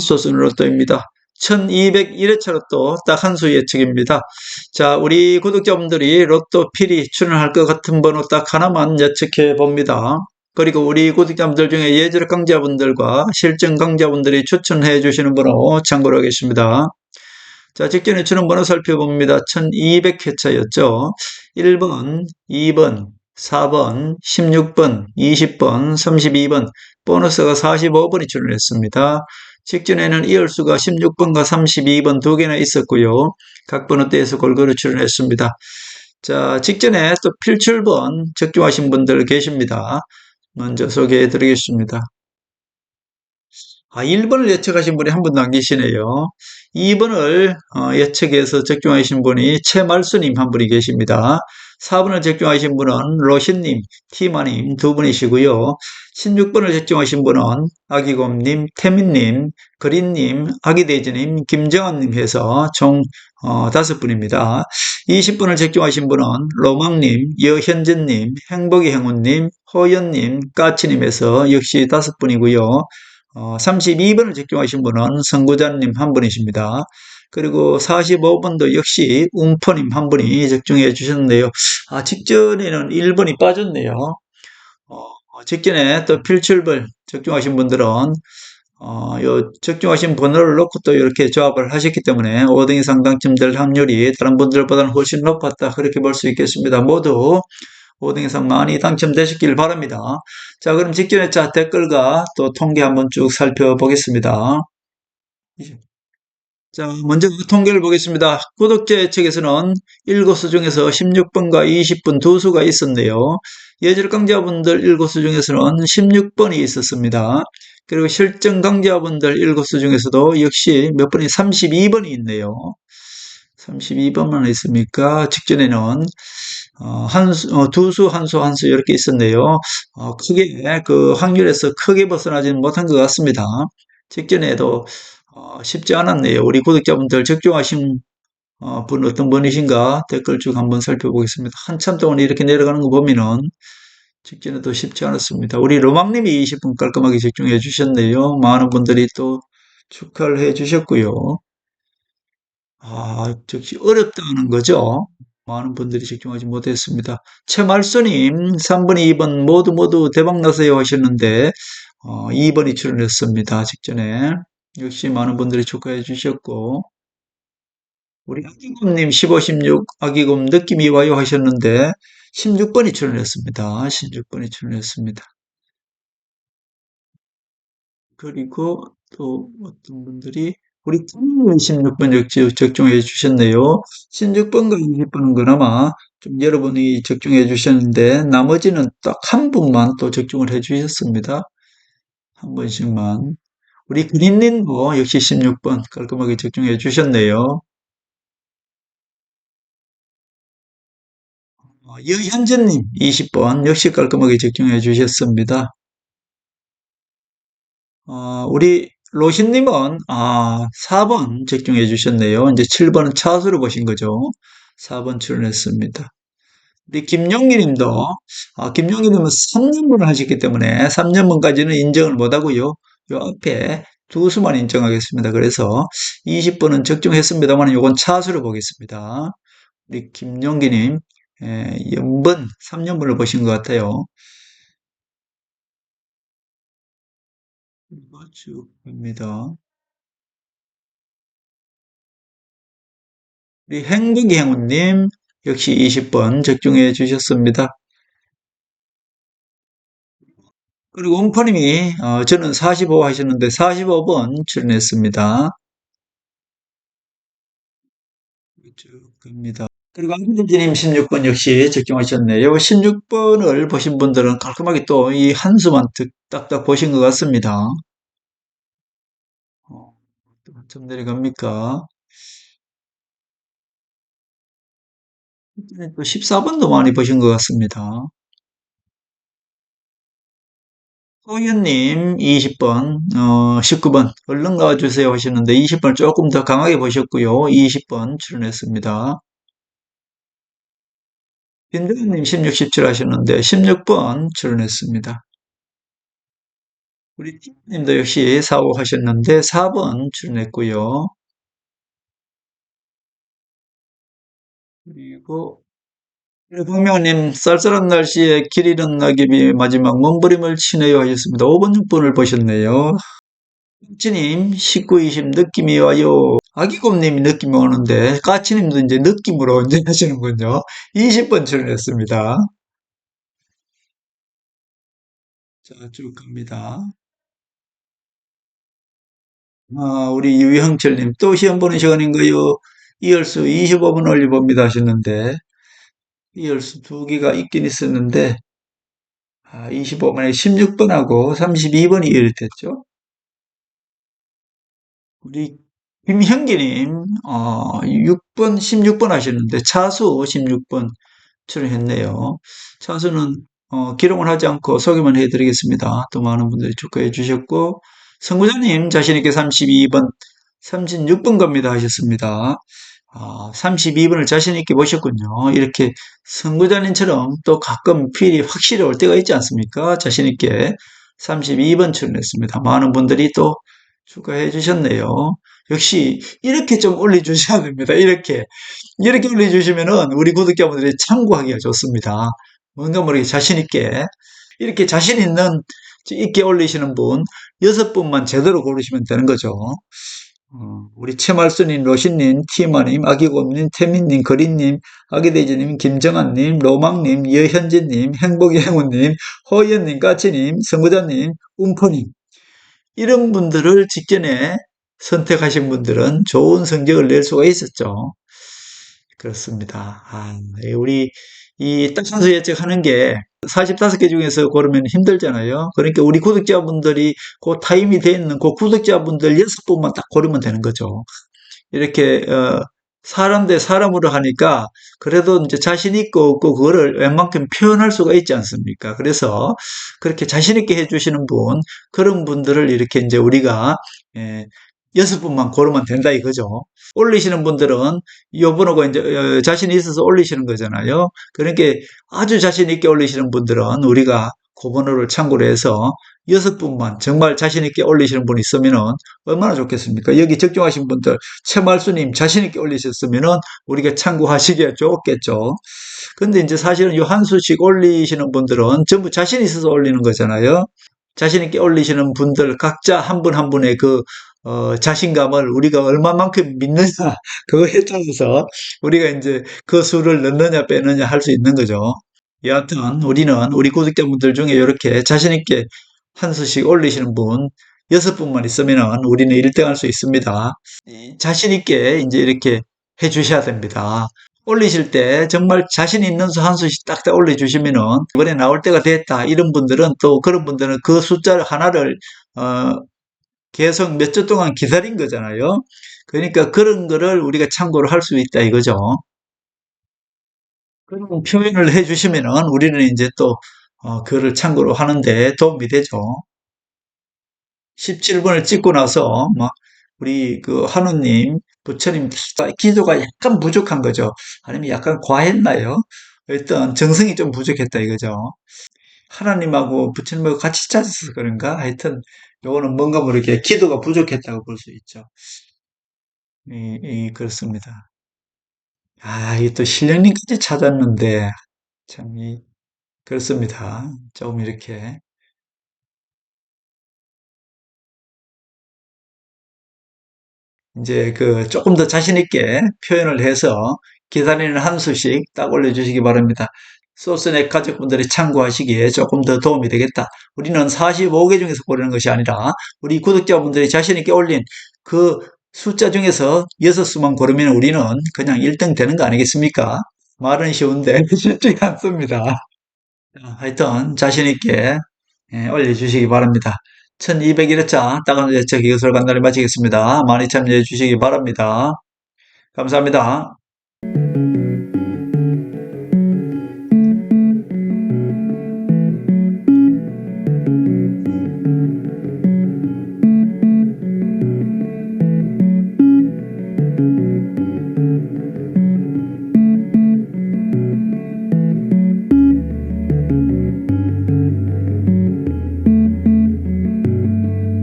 소수는 로또입니다. 1201회차 로또 딱 한 수 예측입니다. 자, 우리 구독자분들이 로또 필히 출연할 것 같은 번호 딱 하나만 예측해 봅니다. 그리고 우리 구독자분들 중에 예절 강자분들과 실전 강자분들이 추천해 주시는 번호 참고로 하겠습니다. 자, 직전에 주는 번호 살펴봅니다. 1200회차였죠. 1번, 2번, 4번, 16번, 20번, 32번, 보너스가 45번이 출연했습니다. 직전에는 이열수가 16번과 32번 두 개나 있었고요. 각 번호대에서 골고루 출연했습니다. 자, 직전에 또 필출번 적중하신 분들 계십니다. 먼저 소개해 드리겠습니다. 아, 1번을 예측하신 분이 한 분도 안 계시네요. 2번을 어, 예측해서 적중하신 분이 최말수님 한 분이 계십니다. 4번을 적중하신 분은 로신님, 티마님 두 분이시고요. 16번을 적중하신 분은 아기곰님, 태민님, 그린님, 아기돼지님, 김정환님 해서 총 어, 다섯 분입니다. 20번을 적중하신 분은 로망님, 여현진님, 행복이 행운님, 호연님, 까치님에서 역시 다섯 분이고요. 어, 32번을 적중하신 분은 선구자님 한 분이십니다. 그리고 45번도 역시 웅퍼님 한 분이 적중해 주셨는데요. 아, 직전에는 1번이 빠졌네요. 어, 직전에 또 필출벌 적중하신 분들은 어, 요 적중하신 번호를 놓고 또 이렇게 조합을 하셨기 때문에 5등 이 상 당첨될 확률이 다른 분들보다는 훨씬 높았다. 그렇게 볼 수 있겠습니다. 모두 5등 이상 많이 당첨되셨길 바랍니다. 자, 그럼 직전에 자 댓글과 또 통계 한번 쭉 살펴보겠습니다. 자, 먼저 그 통계를 보겠습니다. 구독자 예측에서는 7수 중에서 16번과 20번 두 수가 있었네요. 예절 강자분들 7수 중에서는 16번이 있었습니다. 그리고 실전 강자분들 7수 중에서도 역시 몇 번이 32번이 있네요. 32번만 있습니까? 직전에는 어, 한 수, 어, 두 수, 한 수, 한수 이렇게 있었네요. 어, 크게 그 확률에서 크게 벗어나지는 못한 것 같습니다. 직전에도 어, 쉽지 않았네요. 우리 구독자분들 적중하신 어, 분 어떤 분이신가 댓글 쭉 한번 살펴보겠습니다. 한참 동안 이렇게 내려가는 거 보면은 직전에도 쉽지 않았습니다. 우리 로망님이 20분 깔끔하게 적중해 주셨네요. 많은 분들이 또 축하를 해 주셨고요. 아, 즉시 어렵다는 거죠. 많은 분들이 적중하지 못했습니다. 최말수님 3번, 2번 모두 모두 대박 나세요 하셨는데 어, 2번이 출연했습니다. 직전에 역시 많은 분들이 축하해 주셨고 우리 아기곰님 15, 16 아기곰 느낌이 와요 하셨는데 16번이 출연했습니다. 16번이 출연했습니다. 그리고 또 어떤 분들이 우리 16번 적중해 주셨네요. 16번과 20번은 그나마 좀 여러분이 적중해 주셨는데 나머지는 딱 한 분만 또 적중을 해 주셨습니다. 한 번씩만. 우리 그린님도 역시 16번 깔끔하게 적중해 주셨네요. 어, 여현진님 20번 역시 깔끔하게 적중해 주셨습니다. 어, 우리 로신님은 아, 4번 적중해 주셨네요. 이제 7번은 차수로 보신 거죠. 4번 출연했습니다. 우리 김용기 님도, 아, 김용기 님은 3년분을 하셨기 때문에 3년분까지는 인정을 못 하고요. 요 앞에 두 수만 인정하겠습니다. 그래서 20번은 적중했습니다만 요건 차수로 보겠습니다. 우리 김용기 님, 예, 연번 3년분을 보신 것 같아요. 쭉입니다. 우리 행복이 행운님 역시 20번 적중해 주셨습니다. 그리고 웅퍼님이 어, 저는 45 하셨는데 45번 출연했습니다. 쭉입니다. 그리고 안진님 16번 역시 적중하셨네요. 16번을 보신 분들은 깔끔하게 또 이 한 수만 딱딱 보신 것 같습니다. 어, 좀 내려갑니까? 또 14번도 많이 보신 것 같습니다. 호연님 20번, 어, 19번 얼른 나와주세요 하셨는데 20번을 조금 더 강하게 보셨고요. 20번 출연했습니다. 빈대님 16, 17 하셨는데 16번 출연했습니다. 우리 팀님도 역시 4호 하셨는데 4번 출연했고요. 그리고 박명님 쌀쌀한 날씨에 길 잃은 낙엽이 마지막 몸부림을 치네요 하셨습니다. 5번 6번을 보셨네요. 까치님 19, 20 느낌이 와요. 아기곰님이 느낌이 오는데 까치님도 이제 느낌으로 이제 하시는군요. 20번 출연했습니다. 자, 쭉 갑니다. 아, 우리 유형철님 또 시험 보는 시간인가요? 이열수 25분 올려봅니다 하셨는데 이 열수 두 개가 있긴 있었는데 아, 25번에 16번하고 32번이 이랬댔죠. 우리 김형기님 어, 6번 16번 하셨는데 차수 16번 출연했네요. 차수는 어, 기록을 하지 않고 소개만 해드리겠습니다. 또 많은 분들이 축하해 주셨고 성구자님 자신있게 32번 36번 갑니다 하셨습니다. 아, 32번을 자신있게 보셨군요. 이렇게 선구자님처럼 또 가끔 필이 확실히 올 때가 있지 않습니까? 자신있게 32번 출연했습니다. 많은 분들이 또 축하해 주셨네요. 역시 이렇게 좀 올려주셔야 됩니다. 이렇게 이렇게 올려주시면은 우리 구독자분들이 참고하기가 좋습니다. 뭔가 모르게 자신있게 이렇게 자신 있는 있게 올리시는 분 여섯 분만 제대로 고르시면 되는 거죠. 어, 우리 최말순님, 로신님, 티마님, 아기곰님, 태민님, 거린님, 아기돼지님, 김정한님, 로망님, 여현진님, 행복의행운님, 호연님, 까치님, 성구자님, 움퍼님 이런 분들을 직전에 선택하신 분들은 좋은 성적을 낼 수가 있었죠. 그렇습니다. 아, 우리 이 딱선수 예측하는 게 45개 중에서 고르면 힘들잖아요. 그러니까 우리 구독자분들이 그 타임이 돼 있는 그 구독자분들 6분만 딱 고르면 되는 거죠. 이렇게 어, 사람 대 사람으로 하니까 그래도 이제 자신 있고 없고 그거를 웬만큼 표현할 수가 있지 않습니까? 그래서 그렇게 자신 있게 해주시는 분 그런 분들을 이렇게 이제 우리가 예, 여섯 분만 고르면 된다 이거죠. 올리시는 분들은 요번호가 이제 어, 자신이 있어서 올리시는 거잖아요. 그러니까 아주 자신 있게 올리시는 분들은 우리가 그 번호를 참고로 해서 여섯 분만 정말 자신 있게 올리시는 분 있으면은 얼마나 좋겠습니까? 여기 적중하신 분들 최말수님 자신 있게 올리셨으면은 우리가 참고하시기에 좋겠죠. 근데 이제 사실은 이한 수씩 올리시는 분들은 전부 자신 있어서 올리는 거잖아요. 자신 있게 올리시는 분들 각자 한 분 한 분의 그 어, 자신감을 우리가 얼마만큼 믿느냐 그거에 따라서 우리가 이제 그 수를 넣느냐 빼느냐 할 수 있는 거죠. 여하튼 우리는 우리 구독자분들 중에 이렇게 자신 있게 한 수씩 올리시는 분 여섯 분만 있으면 우리는 1등 할 수 있습니다. 자신 있게 이제 이렇게 해 주셔야 됩니다. 올리실 때 정말 자신 있는 수한 수씩 딱딱 올려주시면은 이번에 나올 때가 됐다 이런 분들은 또 그런 분들은 그 숫자 하나를 어 계속 몇 주 동안 기다린 거잖아요. 그러니까 그런 거를 우리가 참고로 할 수 있다 이거죠. 그런 표현을 해주시면은 우리는 이제 또 어, 그거를 참고로 하는데 도움이 되죠. 17번을 찍고 나서 막 우리 그 한우님, 부처님 기도가 약간 부족한 거죠. 아니면 약간 과했나요? 일단 정성이 좀 부족했다 이거죠. 하나님하고 부처님하고 같이 찾아서 그런가? 하여튼 요거는 뭔가 모르게 기도가 부족했다고 볼 수 있죠. 이, 이, 그렇습니다. 아, 이또 신령님까지 찾았는데 참 이, 그렇습니다. 좀 이렇게 이제 그 조금 더 자신 있게 표현을 해서 기다리는 한 수씩 딱 올려주시기 바랍니다. 소스넥 가족분들이 참고하시기에 조금 더 도움이 되겠다. 우리는 45개 중에서 고르는 것이 아니라 우리 구독자분들이 자신 있게 올린 그 숫자 중에서 6수만 고르면 우리는 그냥 1등 되는 거 아니겠습니까? 말은 쉬운데 쉽지 않습니다. 하여튼 자신 있게 예, 올려주시기 바랍니다. 1201회차 따가운 예측 이것을 간단히 마치겠습니다. 많이 참여해 주시기 바랍니다. 감사합니다.